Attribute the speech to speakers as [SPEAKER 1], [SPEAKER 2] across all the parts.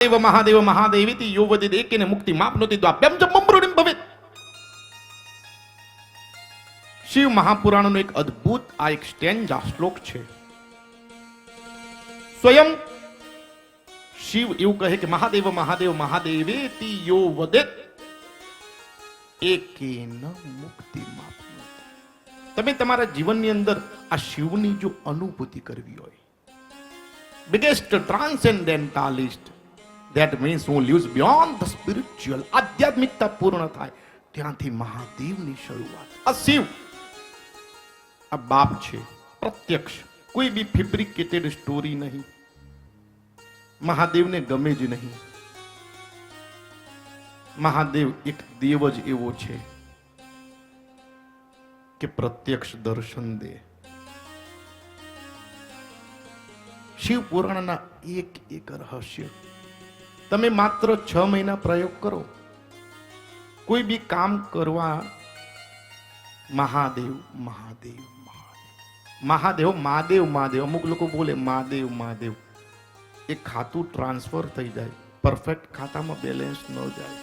[SPEAKER 1] દેવ મહાદેવ મહાદેવીતિ યો વદિત એકેને મુક્તિ માપનોતિ દ્વાપ્યમ જ મમૃણિમ ભવે. શિવ મહાપુરાણનો એક અદ્ભુત આ એક સ્ટેન્જા શ્લોક છે. સ્વયં શિવ એવું કહે કે, મહાદેવ મહાદેવ મહાદેવેતિ યો વદે એકેન મુક્તિ માપ તમે તમારા જીવનની અંદર આ શિવની જો અનુભૂતિ કરવી હોય બિગેસ્ટ transcendentalist that મીન્સ હું lives બિયોન્ડ ધ સ્પિરિચ્યુઅલ આધ્યાત્મિકતા પૂર્ણ થાય ત્યાંથી મહાદેવની શરૂઆત આ શિવ આ બાપ છે પ્રત્યક્ષ કોઈ બી ફેબ્રિકેટેડ સ્ટોરી નહીં મહાદેવને ગમે જ નહીં મહાદેવ એક દેવ જ એવો છે કે પ્રત્યક્ષ દર્શન દે શિવ પુરાણના એક એક રહસ્ય તમે માત્ર છ મહિના પ્રયોગ કરો. કોઈ બી કામ કરવા મહાદેવ મહાદેવ મહાદેવ. મહાદેવ મહાદેવ અમુક લોકો બોલે મહાદેવ મહાદેવ. એ ખાતું ટ્રાન્સફર થઈ જાય. પરફેક્ટ ખાતામાં બેલેન્સ ન જાય.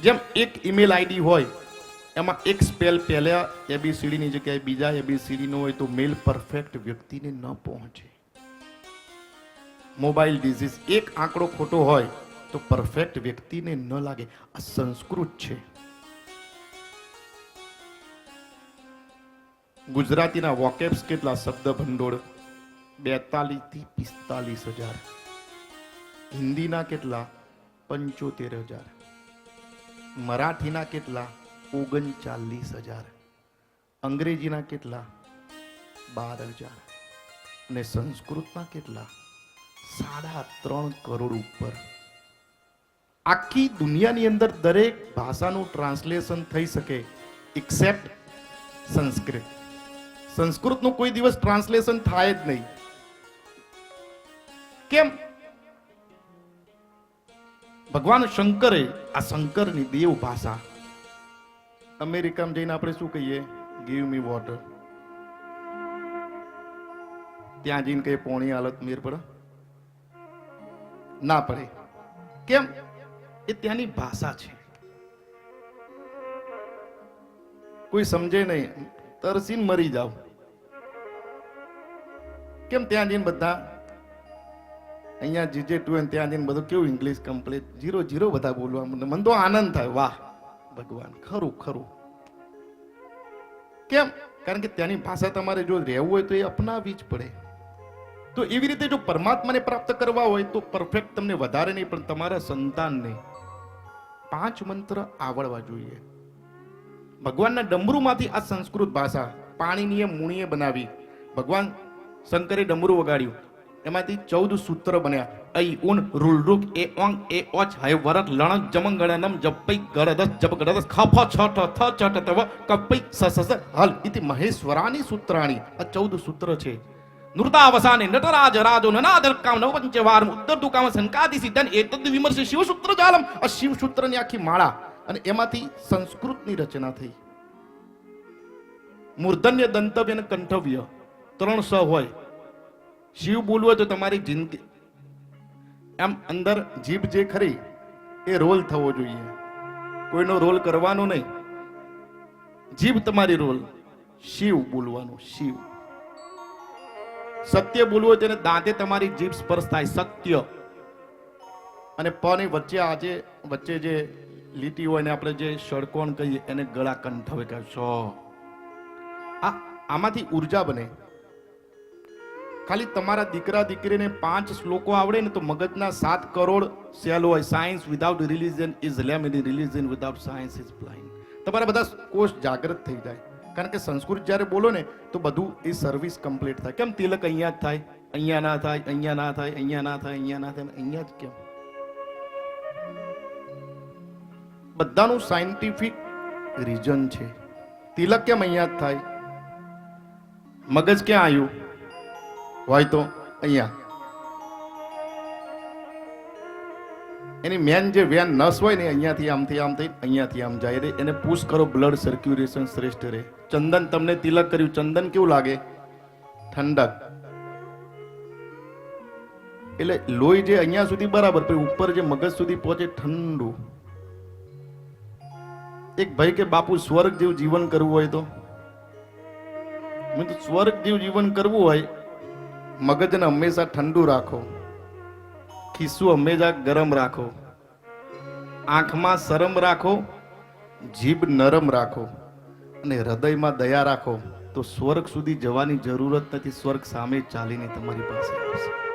[SPEAKER 1] જેમ એક ઈમેલ આઈડી હોય, એમાં એક સ્પેલ પહેલા એબીસીડીની જગ્યાએ બીજા એબીસીડીનો હોય તો મેલ પરફેક્ટ વ્યક્તિને ન પહોંચે. મોબાઈલ ડિઝીઝ એક આંકડો ખોટો હોય તો પરફેક્ટ વ્યક્તિને ન લાગે. આ સંસ્કૃત છે. ગુજરાતીના વોકેબ્સ કેટલા શબ્દ ભંડોળ બેતાલીસથી પિસ્તાલીસ હજાર. હિન્દીના કેટલા? પંચોતેર હજાર. મરાઠીના કેટલા? ઓગણચાલીસ હજાર. અંગ્રેજીના કેટલા? બાર હજાર. અને સંસ્કૃતના કેટલા? સાડા ત્રણ કરોડ ઉપર. આખી દુનિયાની અંદર દરેક ભાષાનું ટ્રાન્સલેશન થઈ શકે એક્સેપ્ટ સંસ્કૃત. સંસ્કૃતનું કોઈ દિવસ ટ્રાન્સલેશન થાય જ નહીં. કેમ? ભગવાન શંકરે આ શંકરની દેવ ભાષા. અમેરિકામાં જઈને આપણે શું કહીએ? ગીવ મી વોટર ત્યાં જઈને કઈ પોણી હાલત મીર પડે. ના પડે. કેમ? એ ત્યાંની ભાષા છે. કોઈ સમજે નહીં. તરસીને મરી જાવ. કેમ ત્યાં જઈને બધા? અહીંયા જીજે ટુ ત્યાં જઈને બધું કેવું ઇંગ્લિશ કમ્પ્લીટ જીરો જીરો બધા બોલવા મને મન તો આનંદ થાય. વાહ, ભગવાન, ખરું ખરું. કેમ? કારણ કે ત્યાંની ભાષા તમારે જો રહેવું હોય તો એ અપનાવવી જ પડે. તો એવી રીતે જો પરમાત્માને પ્રાપ્ત કરવા હોય તો પરફેક્ટ તમને વધારે નહીં, પણ તમારા સંતાનને પાંચ મંત્ર આવડવા જોઈએ. ભગવાનના ડમરૂમાંથી આ સંસ્કૃત ભાષા પાણીની મૂણીએ બનાવી ભગવાન શંકરે ડમરૂ વગાડ્યું. એમાંથી ચૌદ સૂત્ર બન્યા. અઈ ઉન રૂલ રૂક એ ઓંગ એ ઓચ હય વરત લણક જમંગ ગણનમ જપૈ ગળદસ જપ ગળદસ ખફ છ ઠ થ ચટ તવ કપૈ સ સ સ હલ. ઇતિ મહેશ્વરાની સૂત્રાણી. આ ચૌદ સૂત્ર છે. કામ નવ પંચવાર ઉત્તર તુ કામ સંકાદિ સિદ્ધન એતદ વિમર્શ શિવસૂત્ર જાલમ આ શિવસૂત્રની આખી માળા અને એમાંથી સંસ્કૃતની રચના થઈ મૂર્ધન્ય દંતવ્ય અને કંઠવ્ય ત્રણ સ હોય શિવ બોલવું તો તમારી જિંદગી એમ અંદર જીભ જે ખરી એ રોલ થવો જોઈએ કોઈનો રોલ કરવાનો નહીં જીભ તમારી રોલ શિવ બોલવાનું શિવ સત્ય બોલવું હોય તેને દાંતે તમારી જીભ સ્પર્શ થાય, સત્ય. અને પની વચ્ચે આજે, વચ્ચે જે લીટી હોય ને આપણે જે ષડકોણ કહીએ, એને ગળા કંઠવે કહે છો. આ, આમાંથી ઊર્જા બને. ખાલી તમારા દીકરા, દીકરીને પાંચ શ્લોકો આવડે ને તો મગજના સાત કરોડ સેલ હોય. Science without religion is lame in religion without science is blind તમારા બધા કોષ જાગૃત થઈ જાય. કારણ કે સંસ્કૃત જ્યારે બોલો ને, તો બધું એ સર્વિસ કમ્પ્લીટ થાય. કેમ? તિલક અહીંયા જ થાય, અહીંયા ના થાય, અહીંયા ના થાય, અહીંયા ના થાય, અહીંયા ના થાય, અહીંયા જ કેમ? બધાનું સાયન્ટિફિક રીઝન છે. તિલક કેમ અહીંયા જ થાય? મગજ ક્યાં આવ્યું? હોય તો અહીંયા. એની મેન જે વેન નસ હોય ને અહીંયાથી આમથી આમ થઈ, અહીંયાથી આમ જાય રે. એને પુશ કરો બ્લડ સર્ક્યુલેશન શ્રેષ્ઠ રહે ચંદન તમને તિલક કર્યું. ચંદન કેવું લાગે? ઠંડક. એટલે લોહી જે અહીંયા સુધી બરાબર, પણ ઉપર જે મગજ સુધી પહોંચે ઠંડુ. એક ભાઈ કે, બાપુ, સ્વર્ગ જેવું જીવન કરવું હોય તો? સ્વર્ગ જેવું જીવન કરવું હોય, મગજને હંમેશા ઠંડુ રાખો. ખિસ્સું હંમેશા ગરમ રાખો. આંખમાં શરમ રાખો, જીભ નરમ રાખો અને હૃદયમાં દયા રાખો. તો સ્વર્ગ સુધી જવાની જરૂરત નથી, સ્વર્ગ સામે ચાલીને તમારી પાસે આવશે.